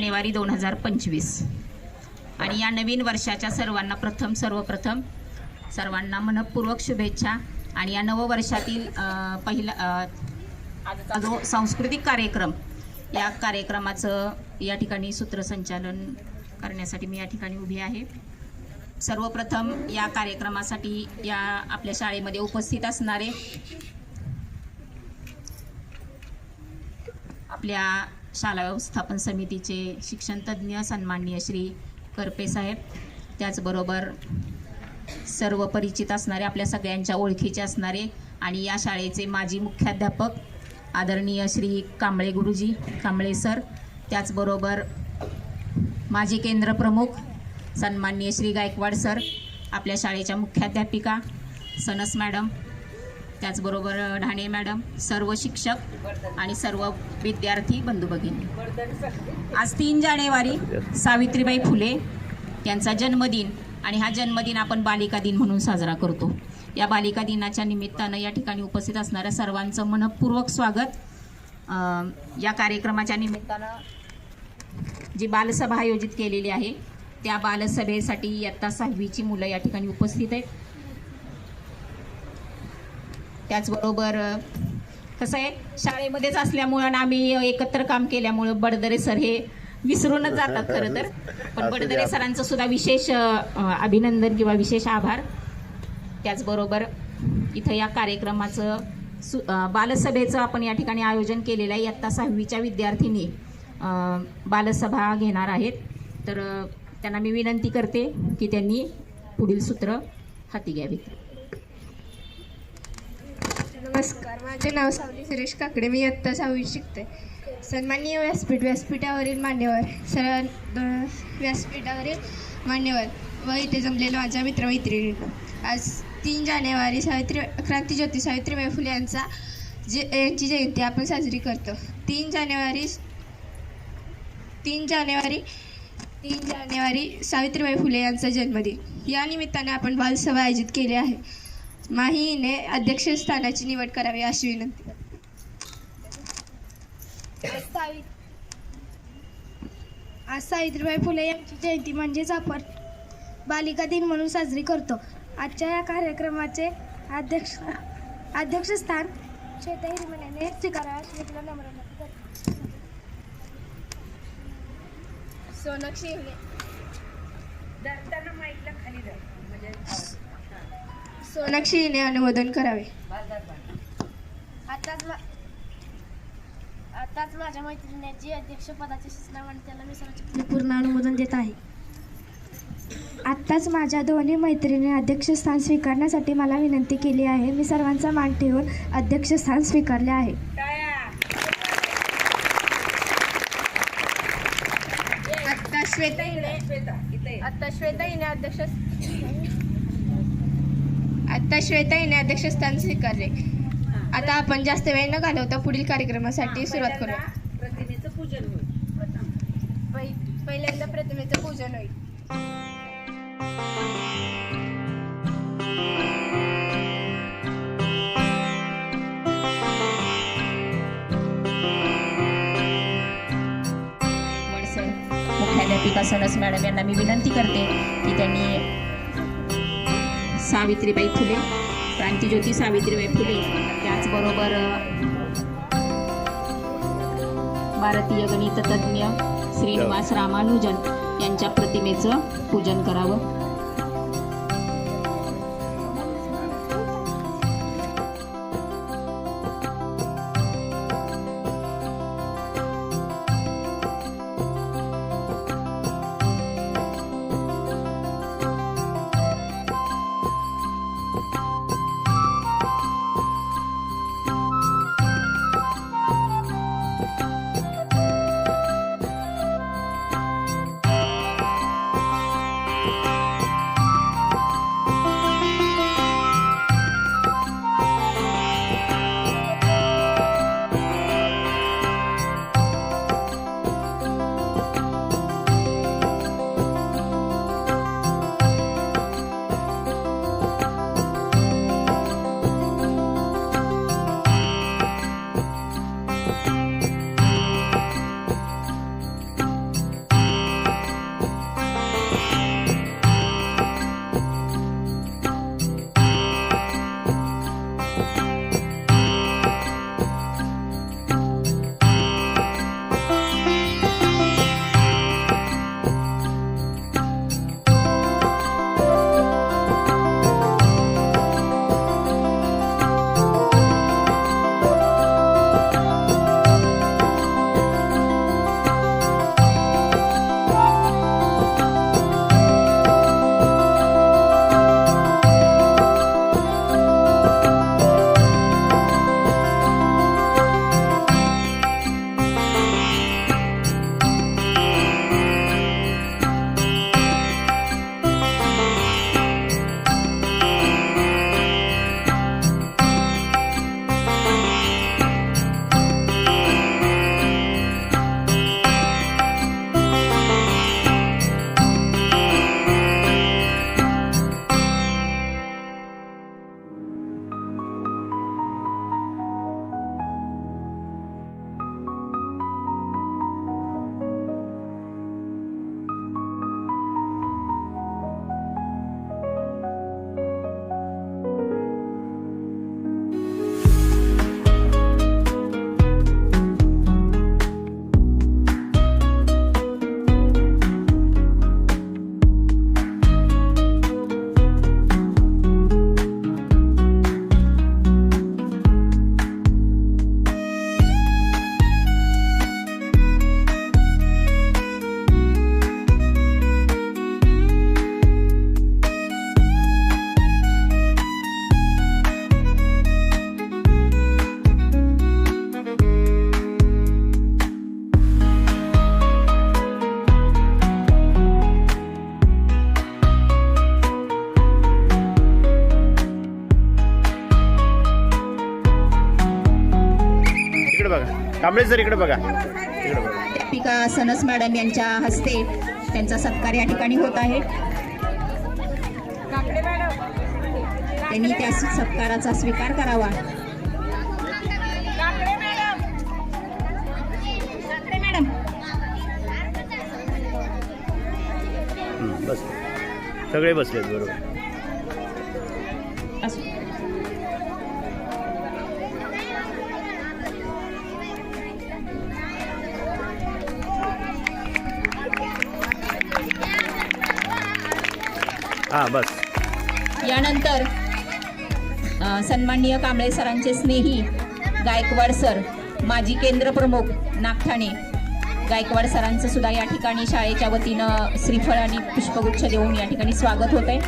जानेवारी दोन हजार पंचवीस. आणि या नवीन वर्षाच्या सर्वांना प्रथम सर्वप्रथम सर्वांना मनपूर्वक शुभेच्छा. आणि या नववर्षातील पहिला जो सांस्कृतिक कार्यक्रम या कार्यक्रमाचं या ठिकाणी सूत्रसंचालन करण्यासाठी मी या ठिकाणी उभी आहे. सर्वप्रथम या कार्यक्रमासाठी या आपल्या शाळेमध्ये उपस्थित असणारे आपल्या शाळा व्यवस्थापन समितीचे शिक्षणतज्ज्ञ सन्माननीय श्री करपे साहेब. त्याचबरोबर सर्व परिचित असणारे आपल्या सगळ्यांच्या ओळखीचे असणारे आणि या शाळेचे माजी मुख्याध्यापक आदरणीय श्री कांबळे गुरुजी कांबळे सर. त्याचबरोबर माजी केंद्र प्रमुख सन्माननीय श्री गायकवाड सर आपल्या शाळेच्या मुख्याध्यापिका सनस मॅडम त्याचबरोबर ढाणे मॅडम सर्व शिक्षक आणि सर्व विद्यार्थी बंधू भगिनी. आज तीन जानेवारी सावित्रीबाई फुले यांचा जन्मदिन आणि हा जन्मदिन आपण बालिका दिन म्हणून साजरा करतो. या बालिका दिनाच्या निमित्तानं या ठिकाणी उपस्थित असणाऱ्या सर्वांचं मनपूर्वक स्वागत. या कार्यक्रमाच्या निमित्तानं जी बालसभा आयोजित केलेली आहे त्या बालसभेसाठी इयत्ता सहावीची मुलं या ठिकाणी उपस्थित आहेत. त्याचबरोबर कसं आहे शाळेमध्येच असल्यामुळं आणि आम्ही एकत्र काम केल्यामुळं बडदरे सर हे विसरूनच जातात खरं तर. पण बडदरे सरांचं सुद्धा विशेष अभिनंदन किंवा विशेष आभार. त्याचबरोबर इथं या कार्यक्रमाचं सु बालसभेचं आपण या ठिकाणी आयोजन केलेलं आहे. इयत्ता सहावीच्या विद्यार्थिनी बालसभा घेणार आहेत. तर त्यांना मी विनंती करते की त्यांनी पुढील सूत्र हाती घ्यावीत. नमस्कार माझे नाव सावली सुरेश काकडे मी आत्ता सहावी शिकते. सन्माननीय व्यासपीठ व्यासपीठावरील मान्यवर सर व्यासपीठावरील मान्यवर व इथे जमलेलं माझ्या मित्रमैत्रिणी आज तीन जानेवारी सावित्री क्रांतीज्योती सावित्रीबाई फुले यांचा जे यांची जयंती आपण साजरी करतो. तीन जानेवारी तीन जानेवारी तीन जानेवारी सावित्रीबाई फुले यांचा जन्मदिन. या निमित्ताने आपण बालसभा आयोजित केली आहे. माहीने अध्यक्षस्थानाची निवड करावी अशी विनंती. आज सावित्रीबाई फुले यांची जयंती म्हणजेच आपण बालिका दिन म्हणून साजरी करतो. आजच्या या कार्यक्रमाचे अध्यक्ष अध्यक्षस्थान श्वेता हिरमण्याने स्वीकारावे तुला नम्र. सोनाक्षी सोनाक्षी हिने अनुमोदन करावे. आताच मा- आताच माझ्या मैत्रिणीची अध्यक्षपदाची सूचना म्हणून त्याला मी सर्वोच्च पूर्ण अनुमोदन देत आहे. आत्ताच माझ्या दोन्ही मैत्रिणी अध्यक्षस्थान स्वीकारण्यासाठी मला विनंती केली आहे. मी सर्वांचा मान ठेवून अध्यक्षस्थान स्वीकारले आहे. आता श्वेता हिने आता श्वेता हिने अध्यक्ष आता श्वेता हिने अध्यक्षस्थान स्वीकारले. आता आपण जास्त वेळ न घालवता पुढील कार्यक्रमासाठी सुरुवात करूया. प्रतिमेचं पूजन होईल. पहि- पहिल्यांदा प्रतिमेचं पूजन होईल. मुख्याध्यापिका सनस मॅडम यांना मी विनंती करते की त्यांनी सावित्रीबाई फुले क्रांतीज्योती सावित्रीबाई फुले. त्याचबरोबर भारतीय गणिततज्ञ श्रीनिवास रामानुजन यांच्या प्रतिमेचं पूजन करावं. कांबळे सर इकडे बघा. अध्यापिका सनस मॅडम यांच्या हस्ते त्यांचा सत्कार या ठिकाणी होत आहे. त्यांनी त्या सत्काराचा स्वीकार करावा. बस. सगळे बसलेत बरोबर. हां बस. यानंतर सन्माननीय कांबळे सरांचे स्नेही गायकवाड सर माजी केंद्र प्रमुख नागठाणे. गायकवाड सरांचं सुद्धा या ठिकाणी शाळेच्या वतीनं श्रीफळ आणि पुष्पगुच्छ देऊन या ठिकाणी स्वागत होत आहे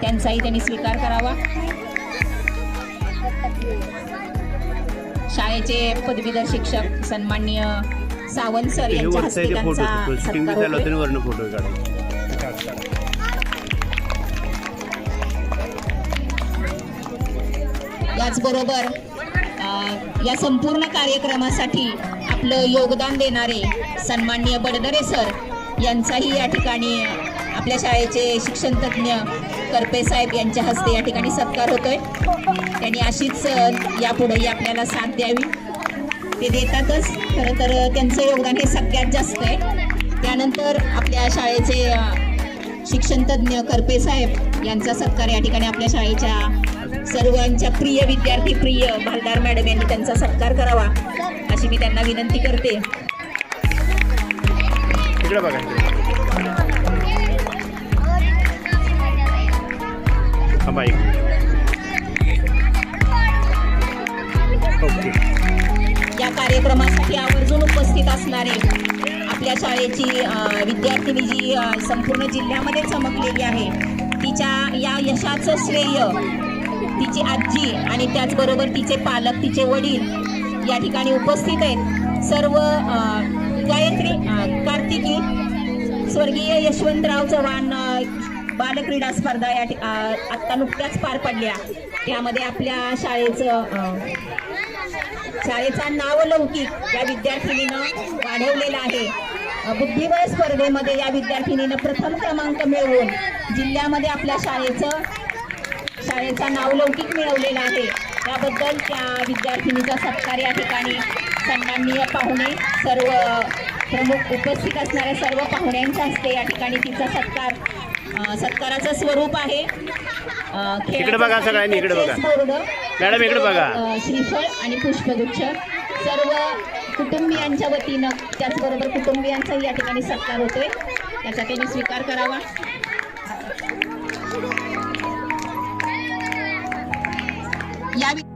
त्यांचाही त्यांनी स्वीकार करावा. शाळेचे पदवीधर शिक्षक सन्माननीय सावंत सर यांच्या हस्ते त्यांचा याचबरोबर या संपूर्ण कार्यक्रमासाठी आपलं योगदान देणारे सन्माननीय बडदरे सर यांचाही या ठिकाणी आपल्या शाळेचे शिक्षणतज्ञ करपे साहेब यांच्या हस्ते या ठिकाणी सत्कार होतोय. त्यांनी अशीच यापुढेही आपल्याला साथ द्यावी. ते देतातच खरं तर त्यांचं योगदान हे सगळ्यात जास्त आहे. त्यानंतर आपल्या शाळेचे शिक्षणतज्ज्ञ शिक्षण करपे साहेब यांचा सत्कार या ठिकाणी आपल्या शाळेच्या सर्वांच्या प्रिय विद्यार्थी प्रिय भालदार मॅडम यांनी त्यांचा सत्कार करावा अशी मी त्यांना विनंती करते. या कार्यक्रमासाठी आवर्जून उपस्थित असणारे आपल्या शाळेची विद्यार्थिनी जी संपूर्ण जिल्ह्यामध्ये चमकलेली आहे तिच्या या यशाचं श्रेय तिची आजी आणि त्याचबरोबर तिचे पालक तिचे वडील या ठिकाणी उपस्थित आहेत. सर्व गायत्री कार्तिकी स्वर्गीय यशवंतराव चव्हाण बालक्रीडा स्पर्धा या आत्ता नुकत्याच पार पडल्या. त्यामध्ये आपल्या शाळेचं शाळेचा नावलौकिक या विद्यार्थिनीनं वाढवलेला आहे. बुद्धिबळ स्पर्धेमध्ये या विद्यार्थिनीनं प्रथम क्रमांक मिळवून जिल्ह्यामध्ये आपल्या शाळेचं शाळेचा नावलौकिक मिळवलेला आहे. त्याबद्दल त्या विद्यार्थिनीचा सत्कार या ठिकाणी सन्माननीय पाहुणे सर्व प्रमुख उपस्थित असणाऱ्या सर्व पाहुण्यांच्या हस्ते या ठिकाणी तिचा सत्कार सत्काराचं स्वरूप आहे. अ, खेळाचं इकडे बघा सगळ्यांनी, इकडे बघा. chess board, मॅडम, इकडे बघा. श्रीफळ आणि पुष्पगुच्छ. सर्व कुटुंबियांच्या वतीनं त्याचबरोबर कुटुंबियांचाही या ठिकाणी सत्कार होतोय. त्याचा त्यांनी स्वीकार करावा. या वि-